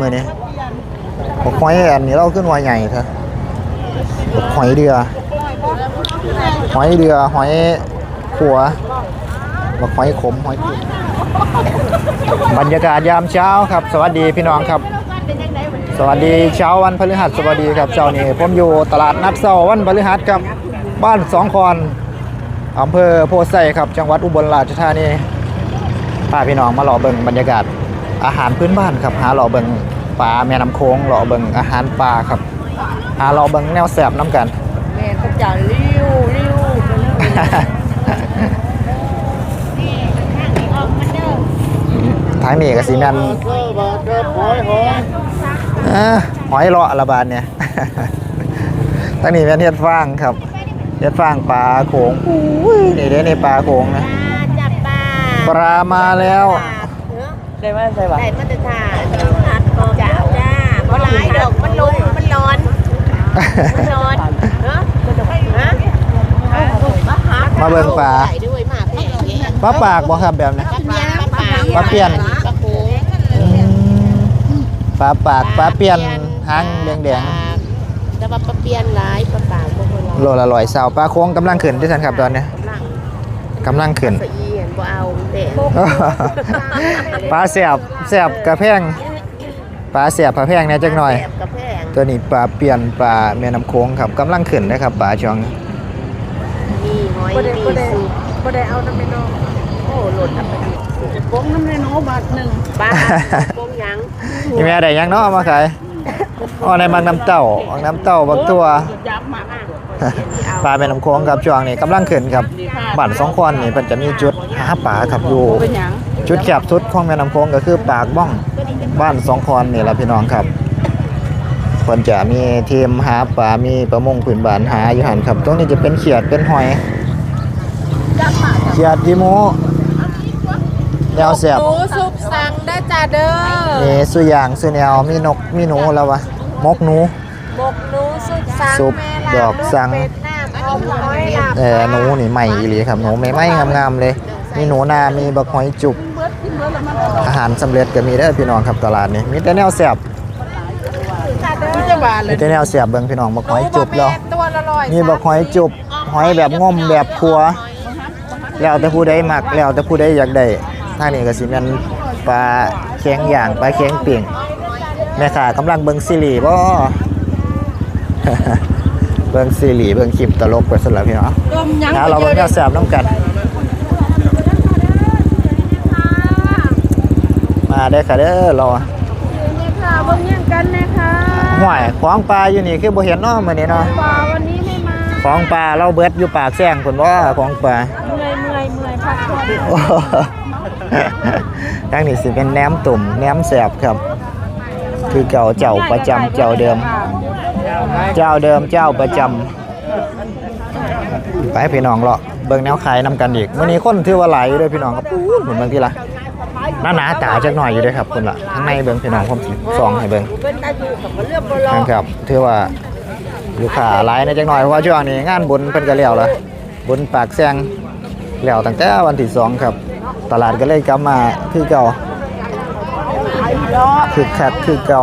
มือนี้บกหอยอันนี้เราขึ้นว่าใหญ่เถอะบกหอยเดือหอยเดือหอยขัวบกหอยขมหอยบรรยากาศยามเช้าครับ สวัสดีพี่น้องครับ สวัสดีเช้าวันพฤหัสบดีครับเช้านี้ผมอยู่ตลาดนัดเช้าวันพฤหัสครับบ้านสองคอนอำเภอโพไซครับ จังหวัดอุบลราชธานีพาพี่น้องมาหล่อเบิงบรรยากาศ อาหารพื้นบ้านครับหาหล่อเบิงปลาแม่น้ำโค้งหล่อเบิงอาหารปลาครับ หาหล่อเบิงแนวแสบน้ำกันแม่ก็จะริ้วริ้วไปเลยทางนี้ก็สีนันอ่าหอยเลาะระบาดเนี่ยทางนี้เป็นเฮ็ดฟางครับเฮ็ดฟางปลาโขงอุ้ยนี่เด้นี่ปลาโขงนะจับปลาปลามาแล้ว ได้ไหมใช่ปะได้มาตรฐานพัดกองจ้าจ้าเพราะลายดอกมันลงมันร้อนมันร้อนเนาะฮะมาเบิ่งปลาใส่ด้วยมาแพงปลาปากบ่ครับแบบนี้ปลาเปียนปลาเปียนปลาโขงอืมปลาปากปลาเปียนหางแดงแต่ว่าปลาเปียนหลายปลาปากบ่ค่อยหลายๆโลละร้อยเศร้าปลาโค้งกำลังขึ้นที่สันครับตอนนี้นั่งกำลังขึ้นสะอีเห็น บ่เอาเด็กปลาแสบแสบกระแพงปลาแสบกระแพงเนี่ยจักหน่อยแสบกระแพงตัวนี้ปลาเปียนปลาแม่น้ำโค้งครับกำลังขึ้นนะครับปลาช่วงนี้มีหอยมีซุปบ่ได้เอาน้ำไปนองโอ้หล่นอับไปโป้งน้ำในโนบาทหนึ่งปลาโป่งหยังนี่แม่ได้ยังเนาะเอามาขายอ๋อในบางน้ำเต้าบางน้ำเต้าบางตัวจับมาปลาแม่น้ำโค้งครับช่วงนี้กำลังขึ้นครับบ้านสองคนนี่เพิ่นจะมีจุด หาปลาครับอยู่เป็นหยังจุดแคบสุดของแม่น้ำโค้งก็คือปากบ้องบ้านสองคอนนี่แหละพี่น้องครับเพิ่นจะมีทีมหาปลามีประมงพื้นบ้านหาอยู่หันครับ ตรงนี้จะเป็นเขียดเป็นหอย เขียดยีหมูแนวแสบหนูซุปสั่งได้จ้าเด้อมีสุยางสุแนวมีนกมีหนูแล้ววะมกหนูบกหนูซุปสั่งซุปแม่ลาดอกสั่งเป็ดน้ำเอาหอยลาบเออหนูนี่ใหม่อีหลีครับหนูใหม่ๆงามๆเลย มีหนูนา มีบักหอยจุบ อาหารสำเร็จก็มีได้อพี่น้องครับตลาดนี้ มีแต่แนวแสบมันจะบาทเลมียแต่แนวแสบเบิ่งพี่น้องบักหอยจุบแล้ว ตัวละร้อยมีบักหอยจุบ หอยแบบง่อมแบบครัว แล้วแต่ผู้ใดมักแล้วแต่ผู้ใดอยากได้ทางนี้ก็สิแม่นปลาแข็งย่างปลาแข็งปิ่งแม่ค้ากำลังเบิ่งซีรีส์บ่ เบิ่งซีรีส์เบิ่งคลิปตลกไปสุดแล้วพี่น้องต้มยังนะเราเบิ่งแนวแสบน้ำกัน มา ได้อค่ะเด้อรอเนี่ยค่ะเบิ่งยังกันนะคะห่วยของปลาอยู่นี่คือบ่เห็นเนาะมื้อนี้เนาะปลาวันนี้ไม่มาของปลาเราเบิดอยู่ปากแซงพุ่นบ่ของปลาเมื่อยเมื่อยเมื่อยพักผ่อนโอ้โหทางนี้สิเป็นแหนมตุ่มแหนมแสบครับ คือเก่าเจ้าประจำเจ้าเดิม เจ้าเดิมเจ้าประจำไปพี่น้องเลาะเบิ่งแนวขายนำกันอีกมื้อนี้คนถือว่าหลายอยู่เด้วยพี่น้องครับปู๊ดเหมือนบางทีละ หน้าหนาตาจักหน่อยอยู่ด้วยครับคุณล่ะข้างในเบิ่งพี่น้องผมสองให้เบิ่งเป็นตาดูกับเรื่องบ่รอนะครับถือว่าลูกค้าหลายในจักหน่อยเพราะว่าช่วงนี้งานบุญเพิ่นก็แล้วละบุญปากแซงแล้วตั้งแต่วันที่สองครับ ตลาดก็เลยกลับมาคือเก่าคือคักคือเก่า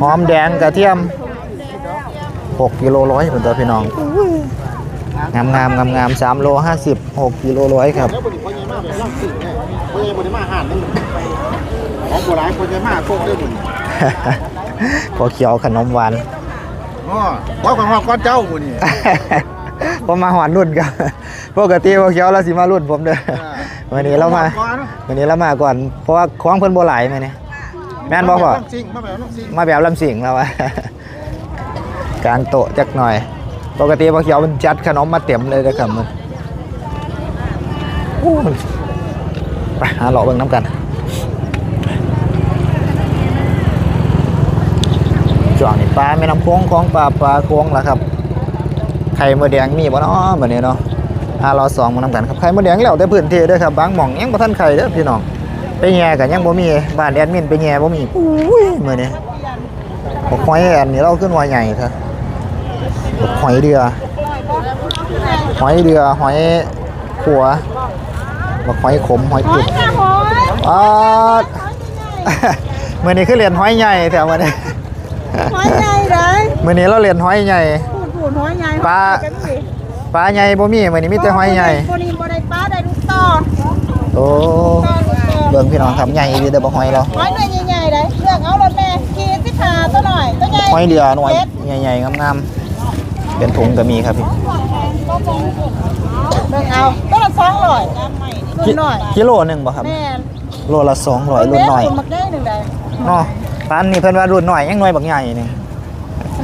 หอมแดงกระเทียม6กิโลร้อยเหมือนตัวพี่น้องงามงามงามงามสามโลห้าสิบหกกิโลร้อยครับ แล้วบริคนยังมาห่างสิ่งไงคนยังบริมาหารนั่ของโบราณคนยังมาโคกได้บุญพอเขียวขนมหวานอ๋อว่าของว่าก้อนเจ้าบุญนี่ผมมาหอนรุ่นกันปกติพวกเขียวเราสิมารุ่นผมเด้อวันนี้เรามาวันนี้เรามาก่อน เพราะว่าของเพิ่นโบ่หลายมื้อนี้แม่นบอน้ำซิงมาแบบน้ำซิงมาแบบลำสิงแล้วอะกลางโต๊ะจักหน่อย ปกติพวกเขียวมันจัดขนมมาเต็มเลยนะครับมันอู้มัน ไปหาเลาะเบิ่งน้ำกันช่วงนี้ปลาแม่น้ำโค้งของปลาปลาโค้งละครับ ไข่มดแดงมีบ่เนาะบัดนี้เนาะอ่ารอสองมานํกันครับไข่มดแดงแล้วแต่พื้นที่ด้อครับบางหม่องยังบ่ทันไข่เด้อพี่น้องไปแย่ก็ยังบ่มีบ้านแอดมินไปแย่บ่มีอุ้ยมื้อนี้บกหอยแอันนี้เราขึ้นว่าใหญ่ครับบักหอยเดือหอยเดือหอยขัว บักหอยขมหอยจุบอ่าพมื้อนี้คือเรียนห้อยใหญ่แถวมื้อนี้หอยใหญ่เลยมื้อนี้เราเรียนห้อยใหญ่ พูดพูดหอยใหญ่ปลากันสิปลาใหญ่บ่มีมื้อนี้มีแต่ห้อยใหญ่บ่นี่บ่ได้ปลาได้ลูกต่อโอ้ต่อลูกต่อเบิ่งพี่น้องครับใหญ่อีหลีเด้อบ่ห้อยเราหอยหน่วยใหญ่ๆเลยเลือกเอารถแม่ขี่สิขาตัวหน่อยตัวใหญ่ห้อยเรือหน่วยใหญ่ๆงามๆเป็นถุงก็มีครับพี่ เลือกเอาตัวละสองร้อย รุ่นหน่อยกิโลหนึงบ่ครับ แม่นโลละ200รุ่นน้อยมักได้หนึ่งได้เนาะปานนี้เพิ่นว่ารุ่นน้อยยังหน่วยบักใหญ่นี่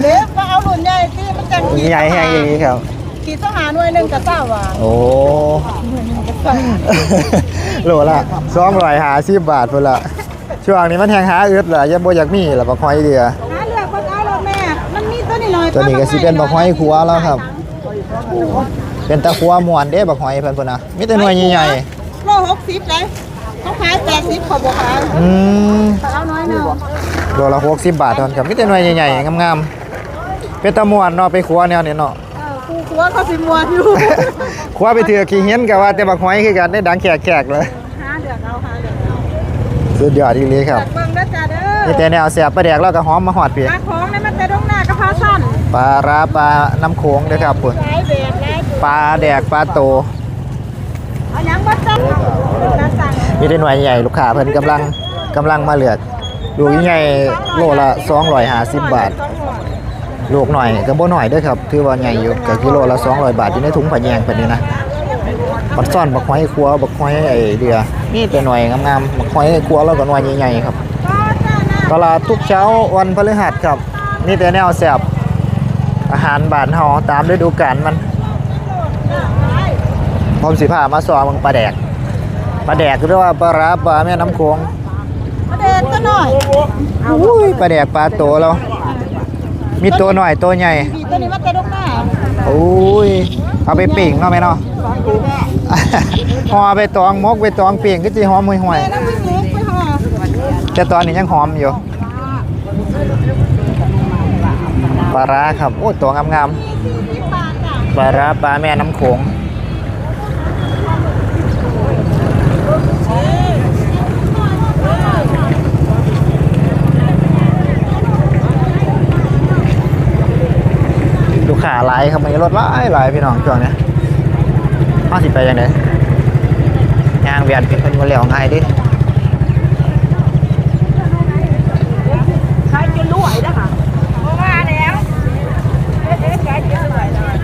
เด็กก็เอารุ่นใหญ่ที่มันจังขี่ใหญ่แฮงอีหลีครับขี่ทหารหน่วยหนึ่งกับเจ้าว่าโอ้โลละ250บาทพุ่นละช่วงนี้มันแฮงหาอึดล่ะอย่าบ่อยากมีล่ะบักหอยเรือหาเลือกคนเอารถแม่มันมีตัวนี้หน่อยตัวนี้ก็สิเป็นบักหอยขัวแล้วครับ เป็นตะขัวม่วนเด้บักหอยเพิ่นพุ่นน่ะมีแต่หน่วยใหญ่ โลหกสิบเลยเขาขายแปดสิบขอบอกขายๆอืมเขาเอาน้อยหนึ่งโลละ60บาทเท่านั้นครับมีแต่หน่วยใหญ่ๆงามๆเป็นตะม่วนเนาะไปขัวแนวนี้เนาะเออครูครัวเขาสิมวนอยู่ขัวไปเถื่อขี้เห็นก็ว่าแต่บักหอยคือกันได้ดังแขกๆเลยหาเดือกเอาหาเดือกเอาสุดยอดอีหลีครับจากเบิ่งเด้อจ้าเด้อนี่แต่แนวเสียบปลาแดกแล้วก็หอมมาหอดพี่ปลาของในมันแต่ดงหน้ากระเพราสั้นปลาร้าปลาน้ำโขงเด้อครับพุ่นหลายแบบหลายปลาแดกปลาโต เอายังบ่จังกระสั่งมีแต่หน่วยใหญ่ลูกค้าเพิ่นกำลังกำลังมาเลือกลูกใหญ่โลละ250บาท ลูกหน่อยก็บ่หน่อยเด้อครับถือว่าใหญ่อยู่ก็กิโลละ200บาทอยู่ในถุงผ้าแยงเพิ่นนี่นะบักซ่อนบักหอยครัวบักหอยไอ้เดือนี่แต่หน่วยงามๆบักหอยครัวแล้วก็หน่วยใหญ่ๆครับตลาดทุกเช้าวันพฤหัสครับ นี่แต่แนวแซ่บอาหารบ้านเฮาตามฤดูกาลมัน ผมสิพามาสอนมึงปลาแดกปลาแดกหรือว่าปลาร้าปลาแม่น้ำโขงประเด็นก็หน่อยอุ้ยปลาแดกปลาโตแล้ว มีตัวหน่อยตัวใหญ่พี่ตัวนี้มันแต่ดงหน้าอุ้ยเอาไปปิ่งเนาะแม่เนาะ ห่อไปตองมกไปตองปิ่งก็สิหอมห่วยแม่น้ำพริกหมูไปห่อๆแต่ตอนนี้ยังหอมอยู่ปลาร้าครับโอ้ตัวงามๆปลาร้าปลาแม่น้ำโขงาหลายครับมันรถหลายหลายพี่น้องช่วงเนี้ยมาสิไปยังไงย่างเวียนเป็นคนมาเหลียวง่ายดิขายจนรวยนะคะเพราะว่าแล้วเอ๊ะขายจนรวยเลย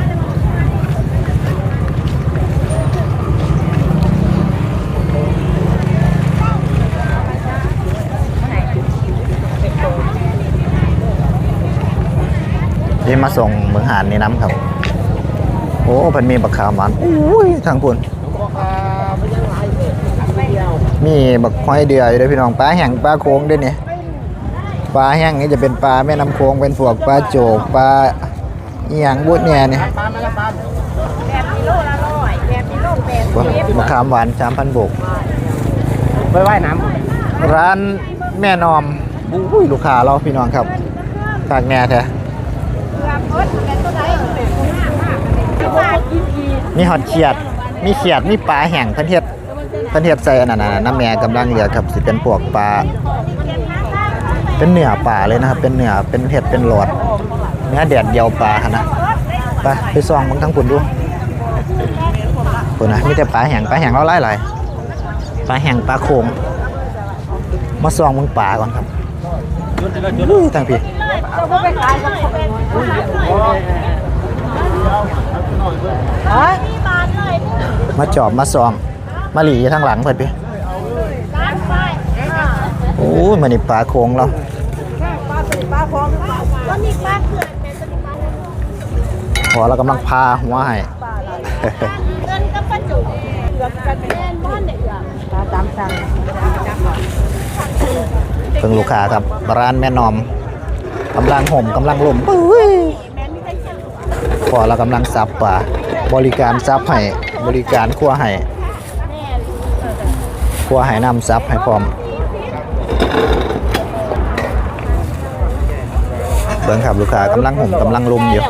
นี่มาส่ง เมืองหานนี่น้ำครับ โอ้เพันมีบักขามหวานอุ้ยทางปุ่นมีบักหอยเดือยด้วยพี่น้องปลาแห้งปลาโค้งด้วยนี่ปลาแห้งนี่จะเป็นปลาแม่น้ำโค้งเป็นพวกปลาโจกปลาอีหยังบุดเนี่ยนี่แบบกิโลละร้อยแบบกิโลแปดสิบบักขามหวานสามพันบกไปว่ายน้ร้านแม่นอมอุ้ยลูกค้าเราพี่น้องครับฝากแหน่แท้ แบบเอิ้นเป็นตัวไหนเป็นตัวห้ามากเป็นว่ากินอี มีหอดเขียด มีเขียด มีปลาแห้งเพันเฮ็ดเพันเฮ็ดใส่อันนั้นน่ะน้ำแม่กำลังเหลือครับสิเป็นพวกปลา เป็นเนื้อปลาเลยนะครับ เป็นเนื้อ เป็นเห็ด เป็นหลอด เนื้อแดดเดียวปลาค่ะนะไปไปซองเบางทั้งคุณดูคุณนะมีแต่ปลาแห้งปลาแห้งเราไล่หลายปลาแห้งปลาโขงมาซองเบางปลาก่อนครับอุ้ตั้งพี่ เขาไปขายเขาเป็นมาจอบมาซองมาหลีอยู่ทางหลังเพิ่นพี่โอ้ยมันนี่ปลาโขงเราปลาของตอนนี้ปลาเขื่อนเป็นตัวนี้ปลาพอเรากำลังพาหัวให้ เงินกับปลาจุกเกือบกันแน่นบ้านเด็กอะปลาตามสั่งเพิ่งลูกค้าครับร้านแม่นอมกำลังห่มกำลังลมปุ้ยพ อเรากำลังซับป่าบริการซับให้บริการคั่วให้คั่วให้น้ำซับให้พร้อมเบิ่งครับลูกค้ากำลังห่มกำลังลุมอยู่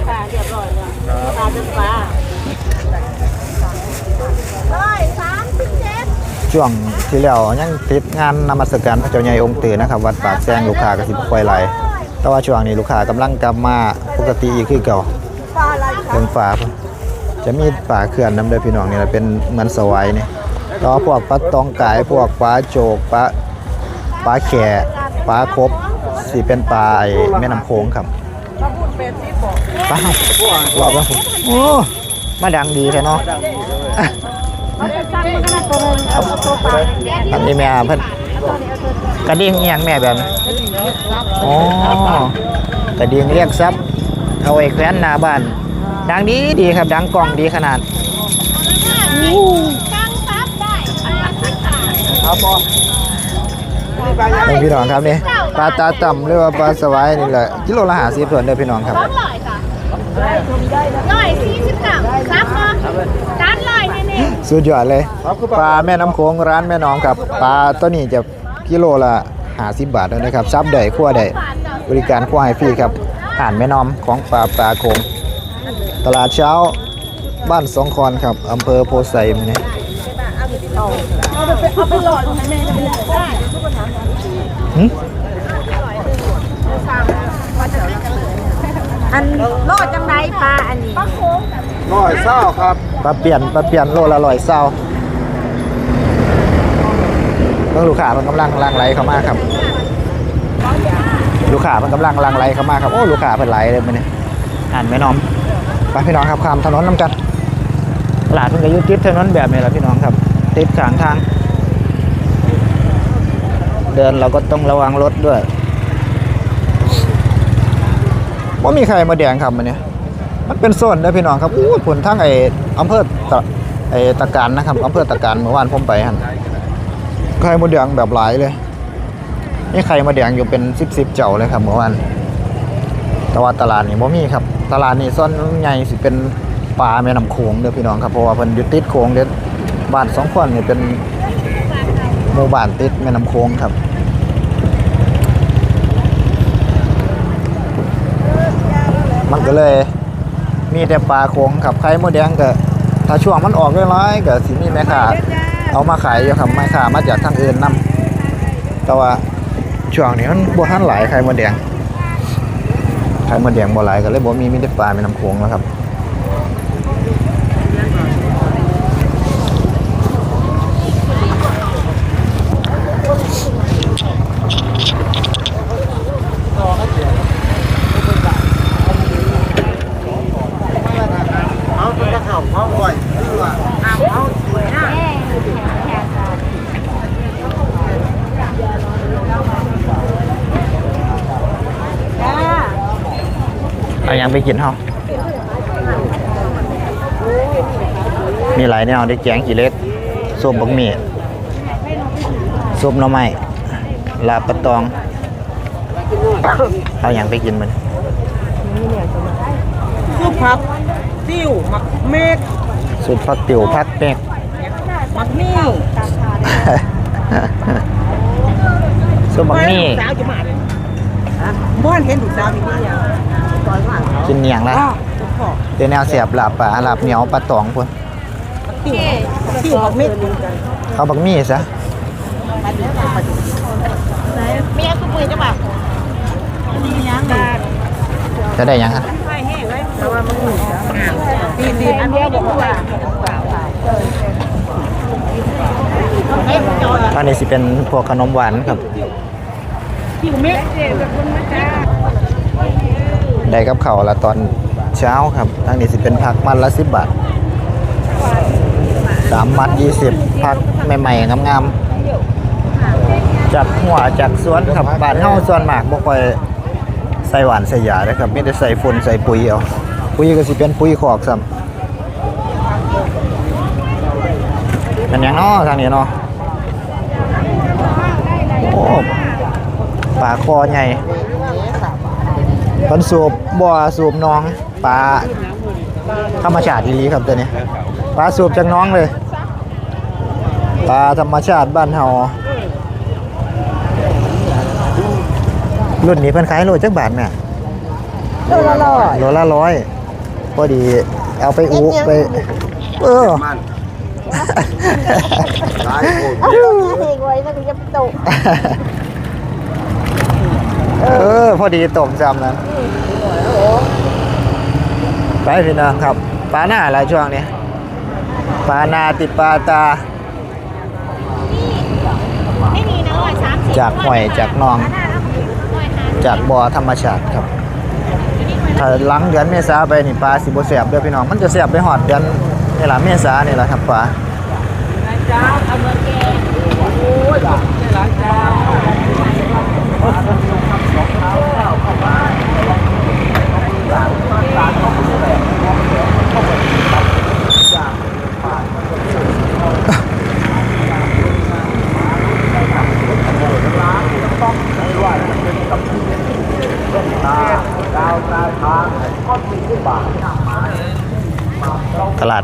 ช่วงที่แล้วยังติดงานนมัสการพระเจ้าใหญ่องค์ตื่นนะครับ วัดปากแซงลูกค้าก็สิบ่ค่อยไหลแต่ว่าช่วงนี้ลูกค้ากำลังกลับมาปกติอีกคือเก่า เรื่องฟ้าพุ่นจะมีป่าเขื่อนน้ำเด้อพี่น้องนี่แหละเป็นเหมือนสวายนี่ต่อพวกปลาตองกายพวกปลาโจกปลาปลาแข่ปลาครบสิเป็นปลาไอ้แม่น้ำโขงครับปลาหลอกว่าผมโอ้มาดังดีแท้เนาะอันนี้แม่เพิ่นกระดิ่งเอียงแม่แบบนี้อ๋อกระดิ่งเรียกทรัพย์เอาไว้แขวนหน้าบ้าน ดังดีดีครับ ดังกล้องดีขนาดตั้งซับได้อันละสิบบาทครับพ่อพี่น้องครับนี่ปลาตาต่ำหรือว่าปลาสวายนี่แหละกิโลละหาสิบส่วนเด้อพี่น้องครับร้อยค่ะร้อยสี่สิบเก้าซับมาจานร้อยนี่สุดยอดเลยปลาแม่น้ำโขงร้านแม่น้องครับปลาตัวนี้จะกิโลละหาสิบบาทเลยนะครับซับได้คั่วได้บริการคั่วให้ฟรีครับอ่านแม่น้อมของปลาปลาโขง ตลาดเช้าบ้านสองคอนครับอำเภอโพไซมอนี่หึอันโลดจังไรปลาอันนี้ร้อยเศร้าครับปลาเปลี่ยนปลาเปลี่ยนโลละร้อยเศร้าเมื่อลูกค้ามันกำลังลังไหลเข้ามาครับ ลูกค้ามันกำลังลังไหลเข้ามาครับโอ้ลูกค้าเป็นไหลเลยมันเนี่ยอ่านไม่น้อม ไปพี่น้องครับข้ามถนนน้ำกันตลาดมันก็อยุติดถนนแบบนี้แหละพี่น้องครับ ติดขางทาง เดินเราก็ต้องระวังรถด้วยว่ามีใครมาแดงครับมันเนี่ยมันเป็นโซนเด้อพี่น้องครับอู้ผลทั้งไอ้อำเภอตะไอ้ตะการนะครับอำเภอตะการเมื่อวานผมไปหั่นไข่มดแดงแบบหลายเลยนี่ไข่มดแดงอยู่เป็น10 10เจ้าเลยครับเมื่อวานแต่ว่าตลาดนี่บ่มีครับ ตลาดนี่ส่วนใหญ่สิเป็นปลาแม่น้ำโขงเด้อพี่น้องครับเพราะว่าเพิ่นอยู่ติดโขงเด้อบ้านสองคนนี่เป็นหมู่บ้านติดแม่น้ำโขงครับมันก็เลย มีแต่ปลาโขงกับไข่มดแดงก็ถ้าช่วงมันออกเร้อยๆก็สิมีแม่ค้าเอามาขายอยู่ครับแม่ค้ามาจากทางอื่นนํแต่ว่าช่วงนี้มันบ่ทันหลายไข่มดแดง ไข่มดแดงบ่หลายก็เลยบ่มีมีแต่ปลาแม่น้ำโขงแล้วครับ เอาเป็นกระเข่าเขาบ่อยคือว่า เอายั งไปกินเฮามีหลายแนวได้แกงขี้เหล็กส้มบักหมี่ซุปหน่อไม้ลาบปลาตองเอายังไปกินมันคือพับติ้วหมักเมฆสุดพักติ๋วพักเป๊กหมักนี่ซุปบักหมี่สาวจะมาเลยบ้านเห็นถูกสาวมีนี่ยังตอนว่า กินเนียงละอ้าวพ่อเดี๋ยวแนวเสียบลาบปลาลาบเหนียวปลาตองพุ่นติ้วติ้วหมักเมฆเอาบักหมี่ซะเมียกูปืนจะแบบจะได้ยังฮะดีดีอันนี้บอกว่าอันนี้สิเป็นพวกขนมหวานครับติ้วเมฆ ได้กับเขาละตอนเช้าครับทางนี้สิเป็นผักมัดละสิบบาทสามมัดยี่สิบผักใหม่ๆงามๆจากหัวจากสวนครับบานเฮาส่วนหมากบ่ค่อยใส่หวานใส่ยาเลยครับไมีแต่ใส่ฝุ่นใส่ปุ๋ยเอาปุ๋ยก็สิเป็นปุ๋ยคอกซ้ำเป็นหยังเนาะทางนี้เนาะโอ้ปลาคอใหญ่ เพิ่นสูบบ่อสูบหน้องปลาธรรมชาติอีหลีครับตัวนี้ปลาสูบจากหน้องเลยปลาธรรมชาติบ้านเฮารุ่นนี้เพิ่นขายโลจักบาทแม่โลละร้อยโลละร้อยพอดีเอาไปอุไป เออมันตายโคตรเฮ้ยไว้แล้วก็จะไปตก เออ พอดีตกจำนั้นไปพี่น้องครับปลาหน้าอะไรช่วงนี้ปลานาติดปลาตา ไม่มีนะร้อยสามสิบจากหอยจากหนอง จากบ่อธรรมชาติครับถ้าหลังเดือนเมษาไปนี่ปลาสิบ่แสบเด้อพี่น้องมันจะแสบไปหอดเดือนนี่ล่ะเมษานี่แหละครับปลาตลาด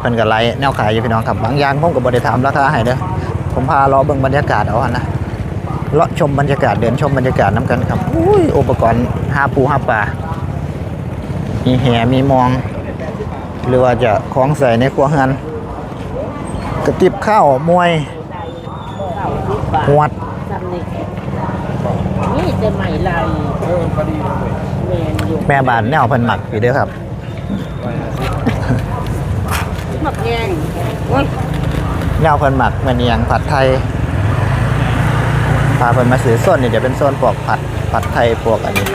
เพิ่นก็ไล่แนวขายอยู่พี่น้องครับบางอย่างผมก็บ่ได้ถามราคาให้เด้อผมพารอเบิ่งบรรยากาศเอาหั่นนะเลาะชมบรรยากาศเดินชมบรรยากาศน้ำกันครับอุ้ยอุปกรณ์หาปูหาปลามีแหมีมอง หรือว่าจะของใส่ในครัวเฮือนกระติบข้าวมวยหวดนี่จะใหม่ลายเออพอดีเลยแมนอยู่แม่บ้านแนวเพิ่นหมักอยู่เด้อครับ หมักแยง แนวเพิ่นหมักมันเอียงผัดไทยพาเพิ่นมาซื้อส้นนี่เดี๋ยวเป็นโซนพวกผัดผัดไทยพวกอันนี้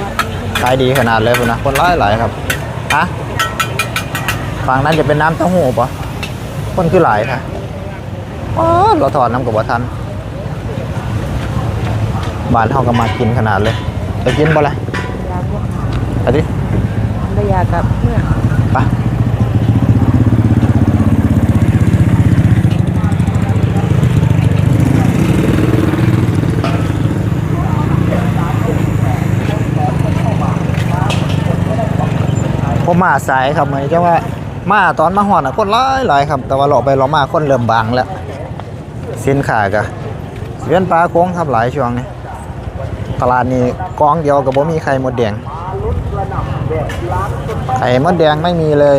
ขายดีขนาดเลยพุ่นนะคนร้ายหลายครับฮะฝั่งนั้นจะเป็นน้ำเต้าหู้ปะคนคือหลายค่ะอ๋อเราถอดน้ำกับบ่ทันบ้านเฮาก็มากินขนาดเลยไปกินบ่ล่ะไปดิระยากับเมื่อไป มาสายครับเหมือนจะว่ามาตอนมาหอดน่ะคนหลายหลายครับ แต่ว่าหลอกไปหลอกมาคนเริ่มบางแล้วสินค้าก็เวียนปลาโค้งครับหลายช่วงนี้ตลาดนี้กองเดียวกับบ่มีไข่มดแดงไข่มดแดงไม่มีเลย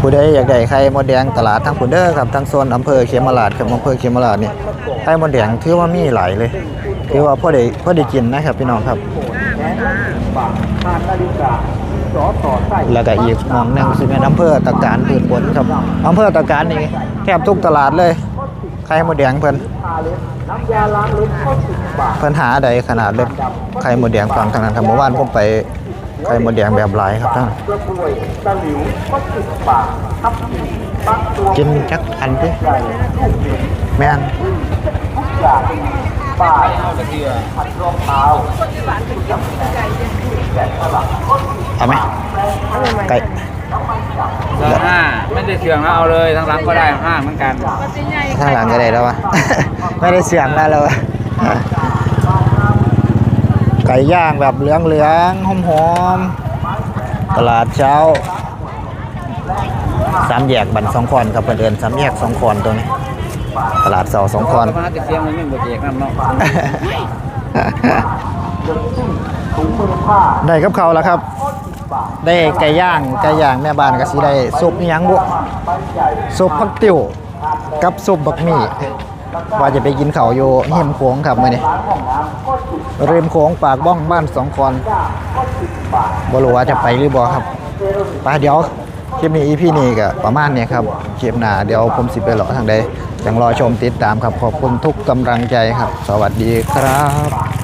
ผู้ใดอยากได้ไข่มดแดงตลาดทั้งพุนเด้อครับทั้งโซนอำเภอเขมราชครับอำเภอเขมราชนี่ไข่มดแดงถือว่ามีหลายเลยถือว่าพ่อได้พ่อได้กินนะครับพี่น้องครับ ผ่านนาฬิกาสอต่อใส่แล้วก็อีกหมองหนึงสิเป็นอำเภอตะการพืชผลครับอำเภอตะการนี่แทบทุกตลาดเลยไข่มดแดงเพิ่นน้ำยาล้างลิ้นก็สิบบาทเพิ่นหาใดขนาดเล็กไข่มดแดงฟังทางนั้นครับเมื่อวานผมไปไข่มดแดงแบบหลายครับท่านกระบวยตะหลิวก็สิบบาททับทิมปักตัวกินจักอันดิใหญ่ลูกเด็กแม่นทุกอย่าง ป้ายผัดรองเท้าเอาไหมไก่เบอร์ห้าไม่ได้เชื่องแล้วเอาเลยทั้งหลังก็ได้ห้าเหมือนกันข้างหลังก็ได้แล้ววะไม่ได้เสียงได้แล้ววะไก่ย่างแบบเหลืองเหลืองหอมหอมๆตลาดเช้าสามแยกบันสองคอนครับเพื่อนเดินสามแยกสองคอนตรงนี้ ตลาดเสาสองคอนก็มาจะเสียงมันไม่หมดเอกนั่นเนาะได้กับเขาวแล้วครับ ได้ไก่ย่างไก่ย่างแม่บ้านก็สิได้ซุปอิหยังบุซุปผักติ๋วกับซุปบักหมี่ว่าจะไปกินเขาวอยู่เฮมโค้งครับมื้อนี้ริมโค้งปากบ้องบ้านสองคอนบ่รู้ว่าจะไปหรือบ่ครับไปเดี๋ยวคลิปนี้ EP นี้ก็ประมาณนี้ครับคลิปหน้าเดี๋ยวผมสิไปเลาะทางใด ยังรอชมติดตามครับขอบคุณทุกกำลังใจครับ สวัสดีครับ